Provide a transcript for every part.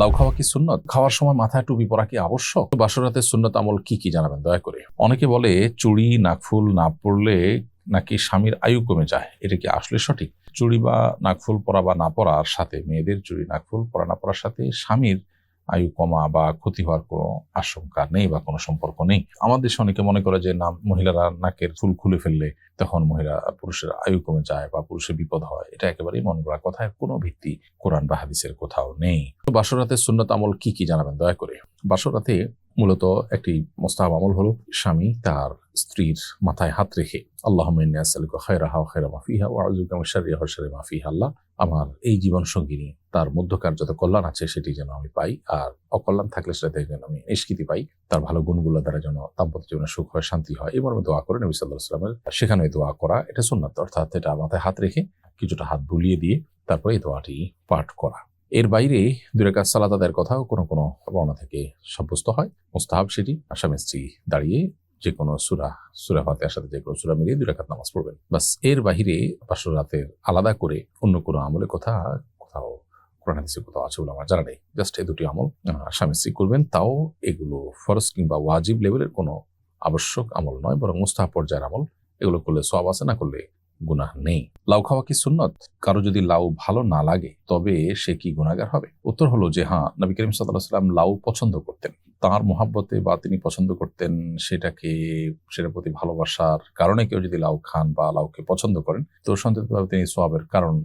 লাউ খাওয়া কি সুন্নত? খাওয়ার সময় মাথায় টুপি পরা কি আবশ্যক? বাসরাতের সুন্নত আমল কি কি জানাবেন? দয়া করে। অনেকে বলে, চুড়ি, নাকফুল না পড়লে নাকি স্বামীর আয়ু কমে যায়। এটা কি আসলে সঠিক? চুড়ি বা নাকফুল পরা বা না পরার সাথে মেয়েদের চুড়ি, নাকফুল পরা, না পরার সাথে স্বামীর আয়ু কমা বা ক্ষতি হওয়ার কোনো আশঙ্কা নেই বা কোনো সম্পর্ক নেই। আমাদের দেশে অনেকে মনে করে যে, না, মহিলারা নাকের ফুল খুলে ফেললে তখন মহিলা, পুরুষের আয়ু কমে যায় বা পুরুষের বিপদ হয়। এটা একেবারেই মন গড়া কথায় কোনো ভিত্তি কোরআন বা হাদিসের কোথাও নেই। বাসরাতের সুন্নত আমল কি কি জানাবেন? দয়া করে। বাসরাতে মূলত একটি মোস্তাহাব আমল হলো, স্বামী তার স্ত্রীর মাথায় হাত রেখে আল্লাহ আল্লাহ। আমার এই জীবন সঙ্গিনী তার মধ্যকার যত কল্যাণ আছে সেটি যেন আমি পাই, আর অকল্যাণ থাকলে সেটা যেন আমি নিষ্কৃতি পাই, তার ভালো গুণগুলো দ্বারা যেন দাম্পত্য জীবনে সুখ হয়, শান্তি হয়। এই মর্মে দোয়া করে নবী সাল্লাহ সাল্লামের সেখানে দোয়া করা, এটা সুন্নাত। অর্থাৎ এটা মাথায় হাত রেখে কিছুটা হাত বুলিয়ে দিয়ে তারপরে এই দোয়াটি পাঠ করা। এর বাইরে দুরেকাত সালাত আদায়ের কথাও কোনো কোনো বর্ণা থেকে সাব্যস্ত হয়। মোস্তাহাব সেটি আসামি স্ত্রী দাঁড়িয়ে যে কোনো সুরা সুরা ফাতেহার সাথে যে কোনো সুরা মিলিয়ে দুই রাকাত নামাজ পড়বেন। বাসের বাহিরে পাঁচশো রাতের আলাদা করে অন্য কোনো আমলের কথা কোথাও, কোরআন কোথাও আছে বলে আমার জানা নেই। জাস্ট এই দুটি আমল স্বামী স্ত্রী করবেন। তাও এগুলো ফরজ কিংবা ওয়াজিব লেভেলের কোনো আবশ্যক আমল নয়, বরং মুস্তাহাব পর্যায়ের আমল। এগুলো করলে সব আছে, না করলে গুনাহ নেই। লাউ খাওয়া কি সুন্নত? কারও যদি লাউ ভালো না লাগে, তবে সে কি গুণাগার হবে? উত্তর হলো যে হ্যাঁ নবী করিম সাল্লাহ সাল্লাম লাউ পছন্দ করতেন। তার মহাব্বতে বা তিনি পছন্দ করতেন সেটাকে, সেটার প্রতি ভালোবাসার কারণে কেউ যদি লাউ খান বা লাউকে পছন্দ করেন, তো সন্তুলিতভাবে তিনি সোয়াবের কারণ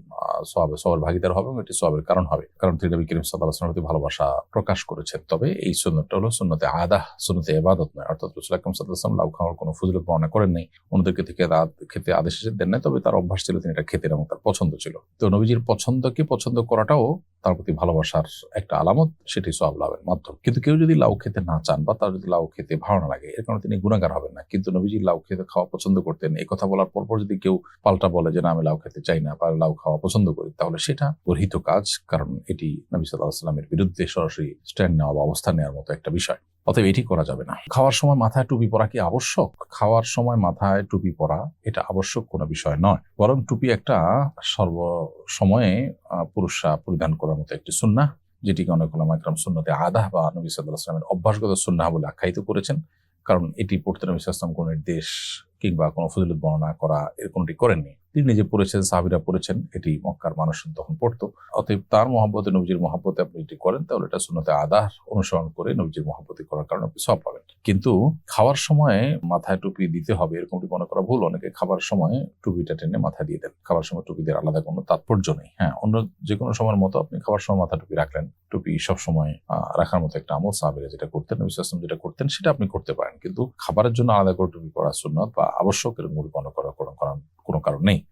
সোয়াবে সবার ভাগিদার হবে এবং এটি সবের কারণ হবে। কারণ তিনি নবী করিম সাল্লাহ আসলামের প্রতি ভালোবাসা প্রকাশ করেছেন। তবে এই সুন্নতটা হলো সুন্নতে আদাহ, সুন্নতে এবাদত নয়। অর্থাৎ রসুল আকরম সাল্লাহ আসলাম লাউ খাওয়ার কোনো ফজলত বর্ণনা করেন নাই। অন্যদেরকে থেকে রাত খেতে আদেশ দেন নাই, তবে তার অভ্যাস ছিল তিনি এটা খেতেন এবং তার পছন্দ ছিল। তো নবীজির পছন্দকে পছন্দ করাটাও তার প্রতি ভালোবাসার একটা আলামত, সেটি সব লাভের মাধ্যম। কিন্তু কেউ যদি লাউ খেতে না চান বা তার যদি লাউ খেতে ভালো না লাগে, এর কারণে তিনি গুণাগার হবেন না। কিন্তু নবীজি লাউ খেতে খাওয়া পছন্দ করতেন। এই কথা বলার পরপর পর যদি কেউ পাল্টা বলে যে, না, আমি লাউ খেতে চাই না বা লাউ খাওয়া পছন্দ করি, তাহলে সেটা গর্হিত কাজ। কারণ এটি নবী সাল্লাহ সাল্লামের বিরুদ্ধে সরাসরি স্ট্যান্ড নেওয়া বা অবস্থান নেওয়ার মতো একটা বিষয়। অতএব এটি করা যাবে না। খাওয়ার সময় মাথায় টুপি পরা কি আবশ্যক? খাওয়ার সময় মাথায় টুপি পরা এটা আবশ্যক কোনো বিষয় নয়। বরং টুপি একটা সর্ব সময়ে পুরুষরা পরিধান করার মতো একটি সুন্না যেটিকে অনেক ওলামা একরাম সুন্নতে আদাহ বা নবী সাল্লাহ অভ্যাসগত সুন্নাহ বলে আখ্যায়িত করেছেন। কারণ এটি পড়তে নবী সাল্লাম কোনো নির্দেশ কিংবা কোনো ফজিলত বর্ণনা করা এর করেননি। তিনি নিজে পড়েছেন, সাহাবিরা পড়েছেন, এটি মক্কার মানুষ তখন পড়তো। অতএব তার মহাব্বতে, নবীজির মহাব্বতে আপনি এটি করেন, তাহলে এটা শূন্যতে আদাহ অনুসরণ করে নবীজির মহাব্বতি করার কারণে আপনি সব পাবেন। কিন্তু খাওয়ার সময় মাথায় টুপি দিতে হবে এরকমটি মনে করা ভুল, অনেকে খাবার সময় টুপিটা টেনে মাথায় দিয়ে দেন। খাবার সময় টুপি দেওয়ার আলাদা কোনো তাৎপর্য নেই। হ্যাঁ অন্য যে কোনো সময়ের মতো আপনি খাবার সময় মাথা টুপি রাখলেন। টুপি সব সময় রাখার মতো একটা আমল সাহাবিরা যেটা করতেন, নবী যেটা করতেন, সেটা আপনি করতে পারেন। কিন্তু খাবারের জন্য আলাদা করে টুপি পরা সুন্নত বা আবশ্যক, এরকম করার কোনো কারণ কোনো কারণ নেই।